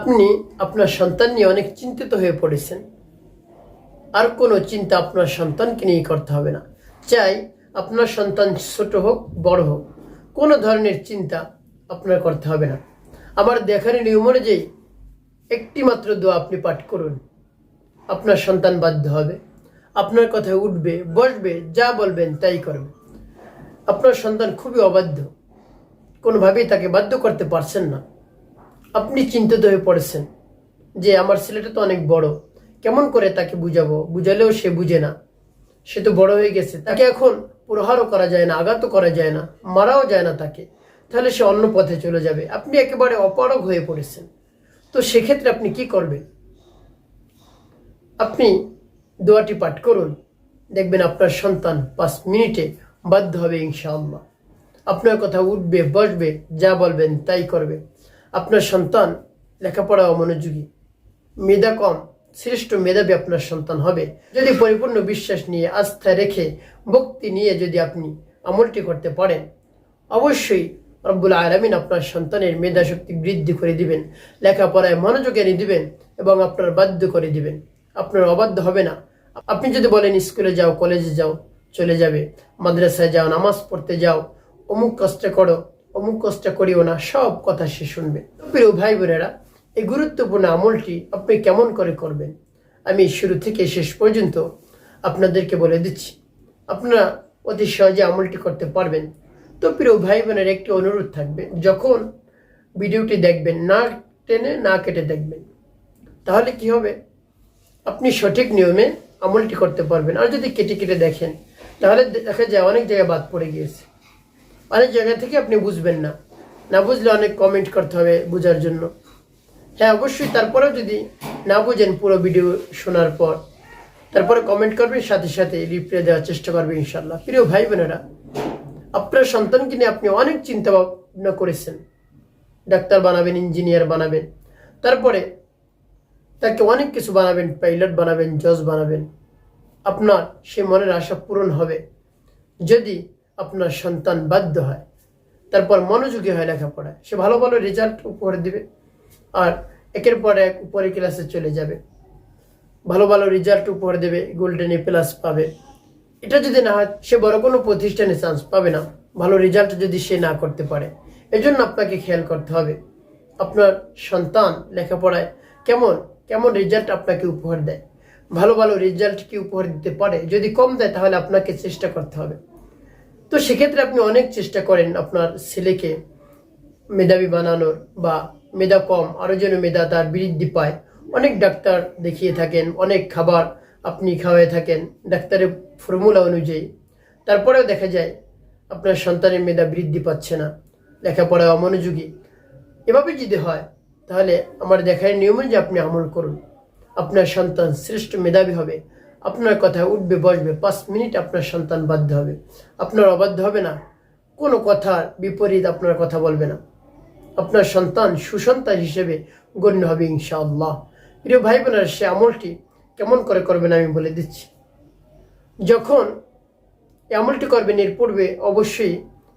আপনি আপনার সন্তান নিয়ে অনেক চিন্তিত হয়ে পড়েছেন। আর কোনো চিন্তা আপনার সন্তানকে নিয়ে করতে হবে না। চাই আপনার সন্তান ছোট হোক, বড় হোক। কোনো ধরনের চিন্তা আপনার করতে হবে না। আমার দেখার নিয়ম অনুযায়ী একটি মাত্র দোয়া আপনি পাঠ করুন। আপনার সন্তান বাধ্য হবে। আপনার কথায় উঠবে, বসবে, যা বলবেন তাই করবে আপনার সন্তান খুবই অবাধ্য। কোনোভাবেই তাকে বাধ্য করতে পারছেন না। আপনি চিন্তিত হয়ে পড়েছেন যে আমার ছেলেটা তো অনেক বড়, কেমন করে তাকে বুঝাবো? বুঝালেও সে বুঝে না। সে তো বড় হয়ে গেছে। তাকে এখন প্রহারও করা যায় না, আঘাতও করা যায় না, মারাও যায় না তাকে। তাহলে সে অন্য পথে চলে যাবে। আপনি একেবারে অপারগ হয়ে পড়েছেন। তো সেক্ষেত্রে আপনি কি করবেন? আপনি দোয়াটি পাঠ করুন। দেখবেন আপনার সন্তান পাঁচ মিনিটে বাধ্য হবে ইনশাআল্লাহ। আপনার কথা উঠবে, বসবে, যা বলবেন তাই করবে। আপনার সন্তান লেখাপড়া মনোযোগী। মেধা কম, শ্রেষ্ঠ মেধাবী আপনার সন্তান হবে। যদি পরিপূর্ণ বিশ্বাস নিয়ে, আস্থা রেখে, ভক্তি নিয়ে যদি আপনি আমলটি করতে পারেন, অবশ্যই রব্বুল আলমিন আপনার সন্তানের মেধা শক্তি বৃদ্ধি করে দিবেন, লেখাপড়ায় মনোযোগ এনে দিবেন এবং আপনার বাধ্য করে দিবেন। আপনার অবাধ্য হবে না। আপনি যদি বলেন, স্কুলে যাও, কলেজে যাও, চলে যাবে। মাদ্রাসায় যাও, নামাজ পড়তে যাও, অমুক কষ্ট করো অমুক কষ্ট করিও না, সব কথা সে শুনবে। প্রিয় ভাই বোনেরা এই গুরুত্বপূর্ণ আমলটি আপনি কেমন করে করবেন? আমি শুরু থেকে শেষ পর্যন্ত আপনাদেরকে বলে দিচ্ছি। আপনারা অতি সহজে আমলটি করতে পারবেন। তো প্রিয় ভাই বোনের একটি অনুরোধ থাকবে, যখন ভিডিওটি দেখবেন, না টেনে, না কেটে দেখবেন, তাহলে কি হবে? আপনি সঠিক নিয়মে আমলটি করতে পারবেন। আর যদি কেটে কেটে দেখেন, তাহলে দেখা যায় অনেক জায়গায় বাদ পড়ে গিয়েছে। অনেক জায়গা থেকে আপনি বুঝবেন না। না বুঝলে অনেক কমেন্ট করতে হবে বোঝার জন্য। হ্যাঁ অবশ্যই তারপরেও যদি না বুঝেন পুরো ভিডিও শোনার পর, তারপরে কমেন্ট করবেন, সাথে সাথে রিপ্লাই দেওয়ার চেষ্টা করবে ইনশাল্লাহ প্রিয় ভাই বোনেরা, আপনার সন্তানকে নিয়ে আপনি অনেক চিন্তা ভাবনা করেছেন। ডাক্তার বানাবেন ইঞ্জিনিয়ার বানাবেন, তারপরে তাকে অনেক কিছু বানাবেন পাইলট বানাবেন, জজ বানাবেন। আপনার সে মনের আশা পূরণ হবে। যদি আপনার সন্তান বাধ্য হয়। তারপর মনোযোগী হয় লেখাপড়ায়। সে ভালো ভালো রেজাল্ট উপহার দিবে আর একের পর এক উপরে ক্লাসে চলে যাবে। ভালো ভালো রেজাল্ট উপহার দেবে গোল্ডেন এ প্লাস পাবে। এটা যদি না হয়, সে বড় কোনো প্রতিষ্ঠানে চান্স পাবে না। ভালো রেজাল্ট যদি সে না করতে পারে, এজন্য আপনাকে খেয়াল করতে হবে। আপনার সন্তান লেখাপড়ায় কেমন কেমন রেজাল্ট আপনাকে উপহার দেয়? ভালো ভালো রেজাল্ট কি উপহার দিতে পারে? যদি কম দেয়, তাহলে আপনাকে চেষ্টা করতে হবে। তো সেক্ষেত্রে আপনি অনেক চেষ্টা করেন আপনার ছেলেকে মেধাবী বানানোর বা মেধা কম আরও যেন মেধা তার বৃদ্ধি পায়। অনেক ডাক্তার দেখিয়ে থাকেন, অনেক খাবার আপনি খাওয়াই থাকেন, ডাক্তারের ফর্মুলা অনুযায়ী। তারপরেও দেখা যায় আপনার সন্তানের মেধা বৃদ্ধি পাচ্ছে না লেখাপড়ায় অমনোযোগী। এভাবে যদি হয়, তাহলে আমার দেখার নিয়ম যে আপনি আমল করুন। আপনার সন্তান শ্রেষ্ঠ মেধাবী হবে। আপনার কথায় উঠবে, বসবে, পাঁচ মিনিট আপনার সন্তান বাধ্য হবে। আপনার অবাধ্য হবে না। কোনো কথার বিপরীত আপনার কথা বলবে না। আপনার সন্তান সুসন্তান হিসেবে গণ্য হবে ইনশাআল্লাহ। প্রিয় ভাই বোনেরা সে আমলটি কেমন করে করবেন আমি বলে দিচ্ছি। যখন আমলটি করবেন, এর পূর্বে অবশ্যই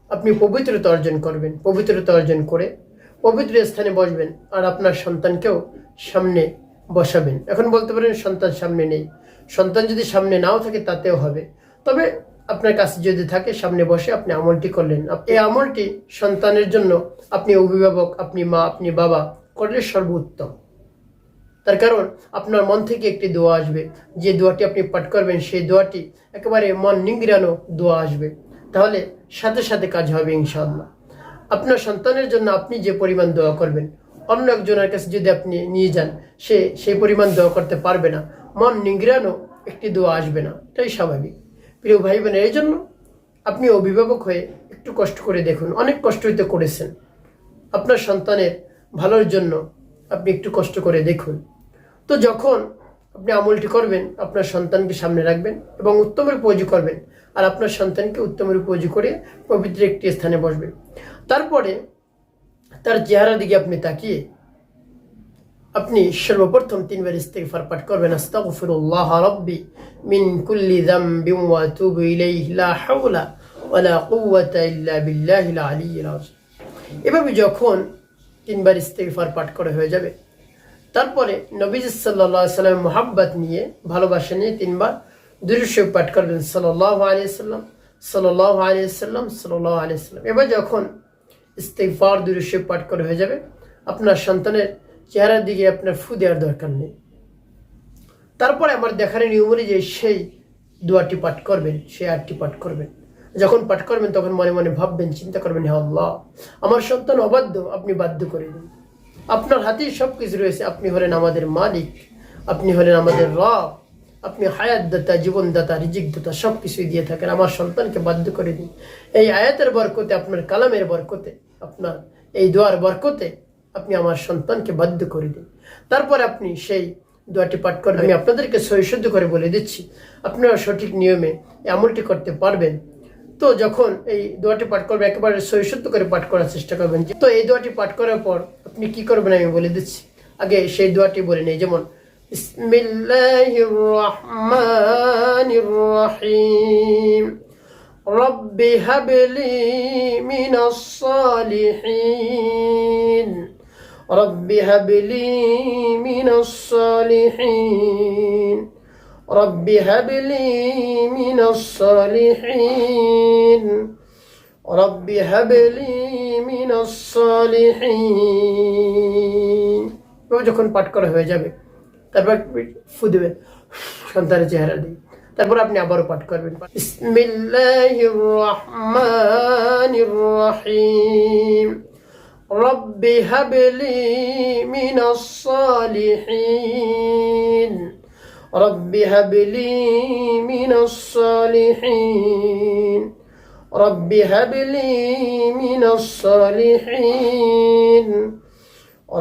আপনি পবিত্রতা অর্জন করবেন। পবিত্রতা অর্জন করে পবিত্র স্থানে বসবেন আর আপনার সন্তানকেও সামনে বসাবেন। এখন বলতে পারেন সন্তান সামনে নেই। সন্তান যদি সামনে নাও থাকে, তাতেও হবে। তবে আপনার কাছে যদি থাকে, সামনে বসে আপনি আমলটি করলেন। এই আমলটি সন্তানের জন্য আপনি অভিভাবক, আপনি মা, আপনি বাবা করলে সর্বোত্তম। তার কারণ আপনার মন থেকে একটি দোয়া আসবে। যে দোয়াটি আপনি পাঠ করবেন, সেই দোয়াটি একেবারে মন নিংড়ানো দোয়া আসবে। তাহলে সাথে সাথে কাজ হবে ইনশাআল্লাহ। আপনার সন্তানের জন্য আপনি যে পরিমাণ দোয়া করবেন, অন্য একজনের কাছে যদি আপনি নিয়ে যান, সে সেই পরিমাণ দোয়া করতে পারবে না। মন নিংড়ানো একটি দোয়া আসবে না, এটাই স্বাভাবিক। প্রিয় ভাই বোনের এই জন্য আপনি অভিভাবক হয়ে একটু কষ্ট করে দেখুন, অনেক কষ্ট হইতে করেছেন। আপনার সন্তানের ভালোর জন্য আপনি একটু কষ্ট করে দেখুন। তো যখন আপনি আমলটি করবেন, আপনার সন্তানকে সামনে রাখবেন এবং উত্তমের উপযোগী করবেন, আর আপনার সন্তানকে উত্তমের উপযোগী করে পবিত্র একটি স্থানে বসবেন। তারপরে তার চেহারা দিকে আপনি তাকিয়ে আপনি সর্বপ্রথম তিনবার ইস্তেগফার পাঠ করবেন, আস্তাগফিরুল্লাহ রাব্বি মিন কুল্লি যামবিন ওয়া আতুবু ইলাইহি, লা হাওলা ওয়ালা কুওয়াতা ইল্লা বিল্লাহিল আলিয়্যিল এভাবে যখন তিনবার ইস্তেগফার পাঠ করা হয়ে যাবে, তারপরে নবীজ সাল্লাহ সাল্লাম মোহাব্বত নিয়ে, ভালোবাসা নিয়ে তিনবার দুরুশে পাঠ করবেন সাল্লাহ আলিয়া সাল্লাম সাল্লাহ আলিয়া সাল্লাম সাল্লাহ আলিয়া সাল্লাম। এবার যখন ইস্তেফার দুরুশে পাঠ করে হয়ে যাবে, আপনার সন্তানের চেহারার দিকে আপনার ফু দেওয়ার দরকার নেই। তারপরে আমার দেখার নিয়ম অনুযায়ী সেই দোয়াটি পাঠ করবেন, সেই আটটি পাঠ করবেন। যখন পাঠ করবেন, তখন মনে মনে ভাববেন, চিন্তা করবেন, হে আল্লাহ, আমার সন্তান অবাধ্য, আপনি বাধ্য করে দিন। আপনার হাতেই সব কিছু রয়েছে, আপনি হলেন আমাদের মালিক, আপনি হলেন আমাদের রব, আপনি হায়াত দাতা জীবনদাতা রিজিক দাতা সব কিছুই দিয়ে থাকেন। আমার সন্তানকে বাধ্য করে দিন। এই আয়াতের বরকতে, আপনার কালামের বরকতে, আপনার এই দোয়ার বরকতে আপনি আমার সন্তানকে বাধ্য করে দিন তারপর আপনি সেই দোয়াটি পাঠ করবেন আমি আপনাদেরকে সহিশুদ্ধ করে বলে দিচ্ছি আপনারা সঠিক নিয়মে এই আমলটি করতে পারবেন তো যখন এই দোয়াটি পাঠ করবেন একেবারে সহিশুদ্ধ করে পাঠ করার চেষ্টা করবেন তো এই দোয়াটি পাঠ করার পর আপনি কি করবেন আমি বলে দিচ্ছি আগে সেই দোয়াটি বলে নেই যেমন বিসমিল্লাহির রহমানির রহিম رب هب لي من الصالحين رب هب لي من الصالحين رب هب لي من الصالحين رب هب لي من الصالحين এভাবে যখন পাঠ করা হয়ে যাবে তারপর ফু দেবেন সন্তানের চেহারা দিয়ে তারপর আপনি আবারও পাঠ করবেন বিসমিল্লাহির রহমানির রহিম رب هب لي من الصالحين رب هب لي من الصالحين رب هب لي من الصالحين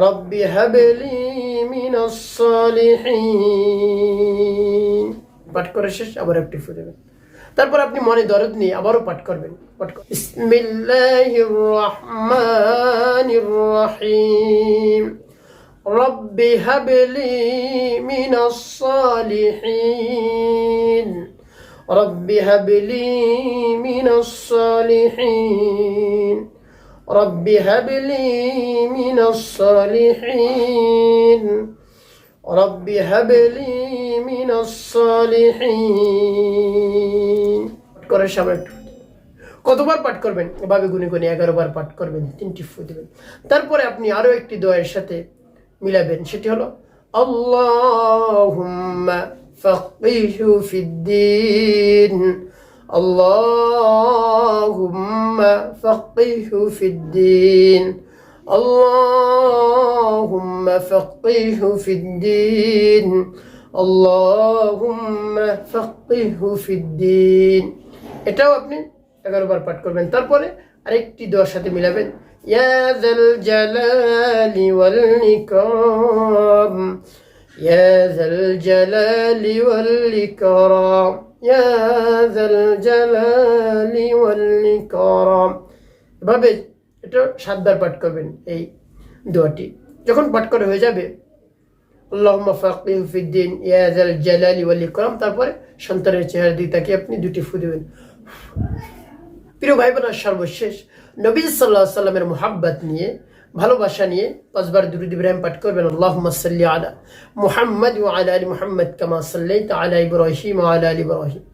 رب هب لي من الصالحين পাঠ করে শেষ আবার একটি ফু দেবেন তারপর আপনি মনে দরদ নিয়ে আবারও পাঠ করবেন পাঠ করবেন বিসমিল্লাহির রহমানির রহিম رب هب لي من الصالحين رب هب لي من الصالحين رب هب لي من الصالحين رب هب لي من الصالحين করে সামনে একটু কতবার পাঠ করবেন এভাবে গুনে গুনে এগারো বার পাঠ করবেন তিনটি ফু দেবেন তারপরে আপনি আরো একটি দোয়ের সাথে মিলাবেন সেটি হলো আল্লাহুম্মা ফাকিহু ফিদ্দিন আল্লাহুম্মা ফাকিহু ফিদ্দিন اللهم فقهه في الدين اللهم فقهه في الدين এটাও আপনি এগারো বার পাঠ করবেন তারপরে আরেকটি দোয়ার সাথে মিলাবেন يا ذا الجلال والإكرام يا ذا الجلال والإكرام يا ذا الجلال والإكرام এভাবে এটা সাতবার পাঠ করবেন এই দোয়াটি যখন পাঠ করে হয়ে যাবে আল্লাহুম্মা ফাকিহু ফিদ্দিন ইয়া যাল জালালি ওয়াল ইকরাম তারপরে সন্তানের চেহারা দিকে তাকিয়ে আপনি দুটি ফু দেবেন প্রিয় ভাই বোনার সর্বশেষ নবী সাল্লাহ সাল্লামের মোহাব্বত নিয়ে, ভালোবাসা নিয়ে পাঁচবার দুরুদ ইব্রাহিম পাঠ করবেন আল্লাহ সাল্লি আলা মুহাম্মদ ও আলা আলী মুহাম্মদ কামা সাল্লাইতা আলা ইব্রাহিম আলা আলী ইব্রাহিম।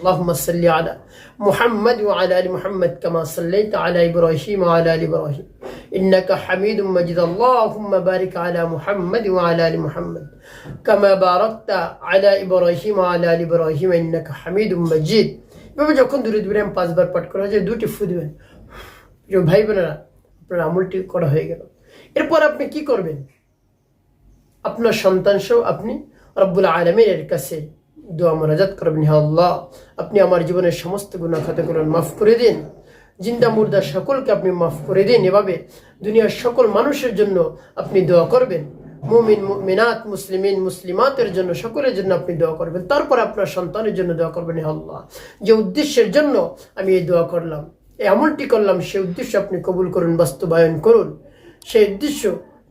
اللهم صل على محمد وعلى آل محمد كما صليت على إبراهيم وعلى آل إبراهيم إنك حميد مجيد اللهم بارك على محمد وعلى آل محمد كما باركت على إبراهيم وعلى آل إبراهيم إنك حميد مجيد এভাবে যখন দূরে দূরে আমি পাঁচবার পাঠ করা যায় দুটি ফু দেবেন প্রিয় ভাই বোনেরা আপনার আমলটি করা হয়ে গেল এরপর আপনি কি করবেন আপনার সন্তান সহ আপনি রব্বুল আলমের কাছে দোয়া মনাজাত করবেন, হে আল্লাহ। আপনি আমার জীবনের সমস্ত গুণা খাতাগুলো মাফ করে দিন। জিন্দা মুর্দা সকলকে আপনি মাফ করে দিন। এভাবে দুনিয়ার সকল মানুষের জন্য আপনি দোয়া করবেন। মুমিন মিনাত মুসলিমিন, মুসলিমাতের জন্য সকলের জন্য আপনি দোয়া করবেন। তারপর আপনার সন্তানের জন্য দোয়া করবেন, হে আল্লাহ। যে উদ্দেশ্যের জন্য আমি এই দোয়া করলাম এই করলাম সেই উদ্দেশ্য আপনি কবুল করুন, বাস্তবায়ন করুন। সেই উদ্দেশ্য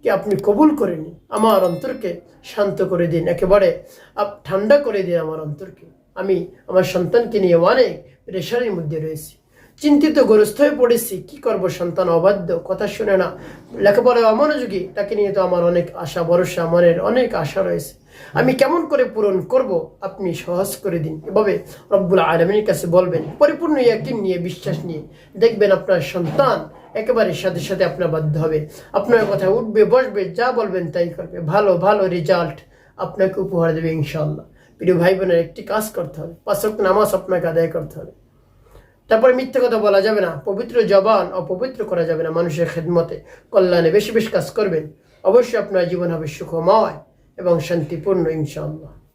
কি আপনি কবুল করে নিন, আমার অন্তরকে শান্ত করে দিন, একেবারে আপ, ঠান্ডা করে দিন আমার অন্তরকে। আমি আমার সন্তানকে নিয়ে অনেক প্রেশারের মধ্যে রয়েছি। চিন্তিত গ্রস্ত হয়ে পড়েছি, কি করব সন্তান, অবাধ্য, কথা শুনে না। লেখাপড়া অমনোযোগী, তাকে নিয়ে তো আমার অনেক আশা, ভরসা, মনের অনেক আশা রয়েছে। আমি কেমন করে পূরণ করব, আপনি সহজ করে দিন। এভাবে রব্বুল আলমীর কাছে বলবেন, পরিপূর্ণ ইয়াকিন নিয়ে, বিশ্বাস নিয়ে দেখবেন আপনার সন্তান একেবারে সাথে সাথে আপনার বাধ্য হবে। আপনার কথা উঠবে, বসবে, যা বলবেন তাই করবে। ভালো ভালো রেজাল্ট আপনাকে উপহার দেবে ইনশাল্লাহ প্রিয় ভাই বোনের একটি কাজ করতে হবে। পাঁচক নামাজ আপনাকে আদায় করতে হবে। তারপরে মিথ্যে কথা বলা যাবে না। পবিত্র জবান অপবিত্র করা যাবে না মানুষের খেদমতে। কল্যাণে বেশি বেশি কাজ করবেন। অবশ্যই আপনার জীবন হবে সুখময় এবং শান্তিপূর্ণ ইনশাআল্লাহ।